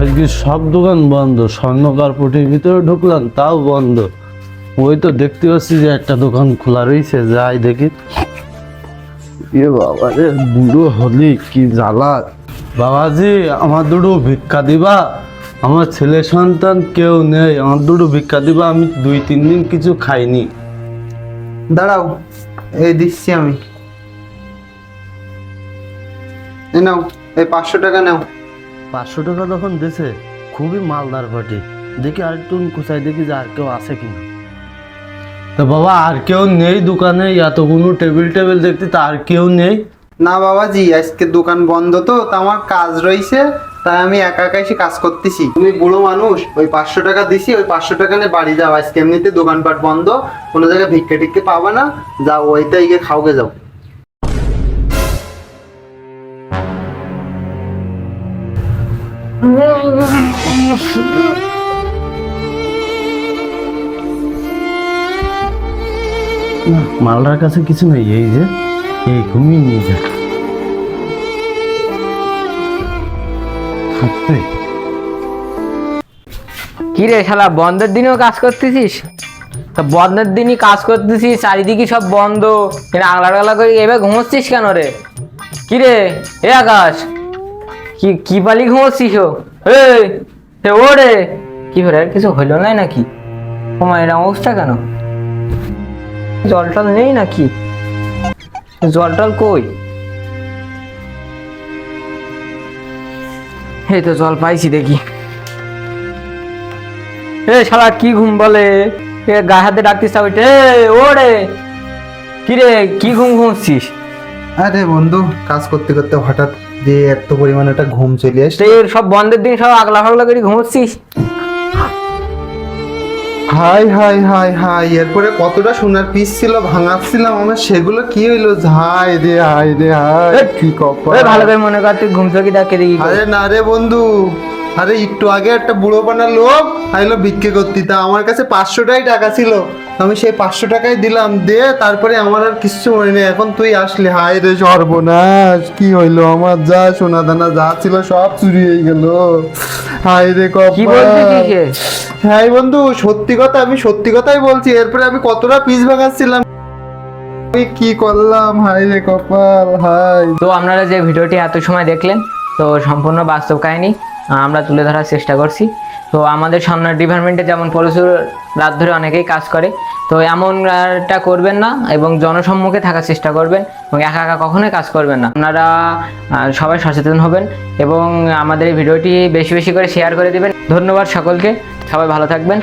আজকে সব দোকান বন্ধ, স্বর্ণ কার্পেটের ভিতরে ঢুকলাম, তাও বন্ধ। ওই তো দেখতে পাচ্ছি যে একটা দোকান খোলা রয়েছে, যাই দেখি। এ বাবা রে বুড়ো হলি কি জ্বালা। বাবাজি, আমার দুটো ভিক্ষা দিবা। আমার ছেলে সন্তান কেউ নেই, আমার দুটো ভিক্ষা দিবা, আমি দুই, তিন দিন কিছু খাইনি। দাঁড়াও, এই দিচ্ছি আমি। এই নাও, এই পাঁচশো টাকা নাও। পাঁচশো টাকা যখন দিছে, খুবই মালদার পাটি দেখি আর একটু কুচাই দেখি যে আর কেউ আছে কিনা। তো বাবা, আর কেউ নেই দোকানে, এতগুলো টেবিল টেবিল দেখতে, তা আর কেউ নেই? না বাবাজি, আজকে দোকান বন্ধ তো, তা আমার কাজ রয়েছে তাই আমি একা একা এসে কাজ করতেছি। তুমি বুড়ো মানুষ, ওই পাঁচশো টাকা দিছি, ওই পাঁচশো টাকা নিয়ে বাড়ি যাও, আজকে এমনিতে দোকানপাট বন্ধ, কোনো জায়গায় ভিক্ষা টিক্ষে পাবা না, যাও, ওইটাই গিয়ে খাওগে যাও। মালদার কাছে কিছু নেই, এই যে, এই ঘুমিয়ে নিয়ে যা। কি রে শালা, বন্ধের দিনেও কাজ করতেছিস? তা বন্ধের দিনই কাজ করতেছিস চারিদিকে সব বন্ধ। আগলা টাগলা করে এবার ঘুমোচ্ছিস কেন রে? কি রে, এ আকাশ। কি কি পালি ঘুমোচ্ছিস ও? এই, এ ও রে কি হলো আর কিছু হইল নাই নাকি? তোমার এরকম অবস্থা কেন? জল টল নেই নাকি? জল টল কই? এই তো জল পাইছি দেখি। এ শালা কি ঘুম বলে? এ গায়ে হাতে ডাকতিস ওইটা ওরে। কি রে কি ঘুম ঘুমছিস আরে বন্ধু কাজ করতে করতে হঠাৎ যে এত পরিমাণে একটা ঘুম চলে আসছে তুই সব বন্ধের দিন সব আগলা ফাগলা করে ঘুমোচ্ছিস? হাই হাই হাই হাই এরপরে কতটা সোনার পিস ছিল ভাঙাচ্ছিলাম আমার সেগুলো কি হইল? হাই রে হাই রে হাই কি কপাল। ভালো করে মনে কর তুই ঘুম চোখে ডাকে দেখি আরে না রে বন্ধু আরে একটু আগে একটা বুড়ো পানা লোক আইলো ভিক্ষে করতে। তা আমার কাছে পাঁচশোটাই টাকা ছিল। আমি সেই পাঁচশো টাকাই দিলাম দে তারপরে আমার আর কিচ্ছু মনে নেই। এখন তুই আসলি। হাই রে সর্বনাশ কি হইল আমার? যা সোনা দানা যা ছিল সব চুরি হয়ে গেল। হাই রে কপাল। হ্যাঁ বন্ধু সত্যি কথা আমি সত্যি কথাই বলছি। এরপরে আমি কতটা পিস ভাঙাচ্ছিলাম। আমি কি করলাম? হাই রে কপাল হাই তো আপনারা যে ভিডিওটি এত সময় দেখলেন তো সম্পূর্ণ বাস্তব কাহিনী আমরা তুলে ধরার চেষ্টা করছি। তো আমাদের সামনের ডিপার্টমেন্টে যেমন প্রচুর রাত ধরে অনেকেই কাজ করে, তো এমনটা করবেন না এবং জনসম্মুখে থাকার চেষ্টা করবেন এবং একা একা কখনোই কাজ করবেন না। আপনারা সবাই সচেতন হবেন এবং আমাদের এই ভিডিওটি বেশি বেশি করে শেয়ার করে দেবেন। ধন্যবাদ সকলকে, সবাই ভালো থাকবেন।